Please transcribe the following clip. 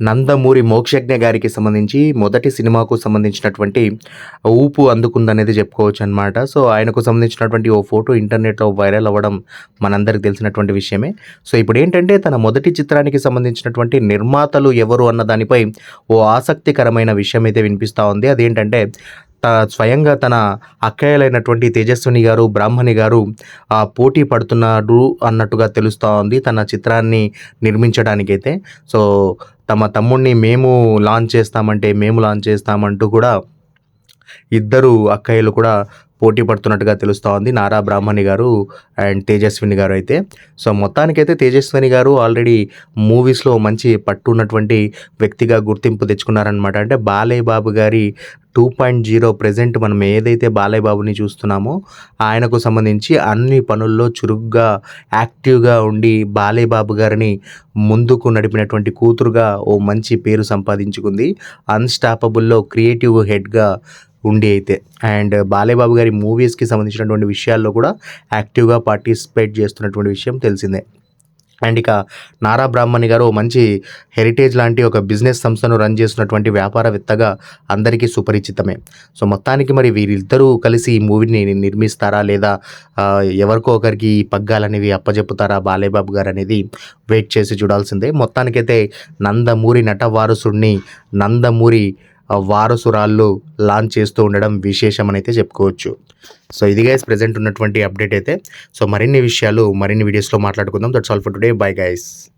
నందమూరి మోక్షజ్ఞ గారికి సంబంధించి మొదటి సినిమాకు సంబంధించినటువంటి ఊపు అందుకుందనేది చెప్పుకోవచ్చు అనమాట సో ఆయనకు సంబంధించినటువంటి ఓ ఫోటో ఇంటర్నెట్లో వైరల్ అవ్వడం మనందరికి తెలిసినటువంటి విషయమే. సో ఇప్పుడు ఏంటంటే తన మొదటి చిత్రానికి సంబంధించినటువంటి నిర్మాతలు ఎవరు అన్న దానిపై ఓ ఆసక్తికరమైన విషయం అయితే వినిపిస్తూ ఉంది. అదేంటంటే త స్వయంగా తన అక్కయ్యలైనటువంటి తేజస్విని గారు బ్రాహ్మణి గారు పోటీ పడుతున్నాడు అన్నట్టుగా తెలుస్తూ ఉంది తన చిత్రాన్ని నిర్మించడానికైతే. సో తమ తమ్ముడిని మేము లాంచ్ చేస్తామంటే మేము లాంచ్ చేస్తామంటూ కూడా ఇద్దరు అక్కయ్యలు కూడా పోటీ పడుతున్నట్టుగా తెలుస్తూ ఉంది. నారా బ్రాహ్మణి గారు అండ్ తేజస్విని గారు అయితే. సో మొత్తానికైతే తేజస్విని గారు ఆల్రెడీ మూవీస్లో మంచి పట్టు ఉన్నటువంటి వ్యక్తిగా గుర్తింపు తెచ్చుకున్నారనమాట అంటే బాలయ్య బాబు గారి టూ పాయింట్ జీరో ప్రజెంట్ మనం ఏదైతే బాలయ్య బాబుని చూస్తున్నామో ఆయనకు సంబంధించి అన్ని పనుల్లో చురుగ్గా యాక్టివ్గా ఉండి బాలయ్య బాబు గారిని ముందుకు నడిపినటువంటి కూతురుగా ఓ మంచి పేరు సంపాదించుకుంది. అన్స్టాపబుల్లో క్రియేటివ్ హెడ్గా ఉండి అయితే. అండ్ బాలేబాబు గారి మూవీస్కి సంబంధించినటువంటి విషయాల్లో కూడా యాక్టివ్గా పార్టిసిపేట్ చేస్తున్నటువంటి విషయం తెలిసిందే. అండ్ ఇక నారా బ్రాహ్మణి గారు మంచి హెరిటేజ్ లాంటి ఒక బిజినెస్ సంస్థను రన్ చేస్తున్నటువంటి వ్యాపారవేత్తగా అందరికీ సుపరిచితమే. సో మొత్తానికి మరి వీరిద్దరూ కలిసి ఈ మూవీని నిర్మిస్తారా లేదా ఎవరికో ఒకరికి ఈ పగ్గాలనేవి అప్పజెప్పుతారా బాలేబాబు గారు అనేది వెయిట్ చేసి చూడాల్సిందే. మొత్తానికైతే నందమూరి నట వారసుడిని నందమూరి వారసురాళ్ళు లాంచ్ చేస్తూ ఉండడం విశేషం అని అయితే చెప్పుకోవచ్చు. సో ఇది గైస్ ప్రజెంట్ ఉన్నటువంటి అప్డేట్ అయితే. సో మరిన్ని విషయాలు మరిన్ని వీడియోస్లో మాట్లాడుకుందాం. That's all for today bye guys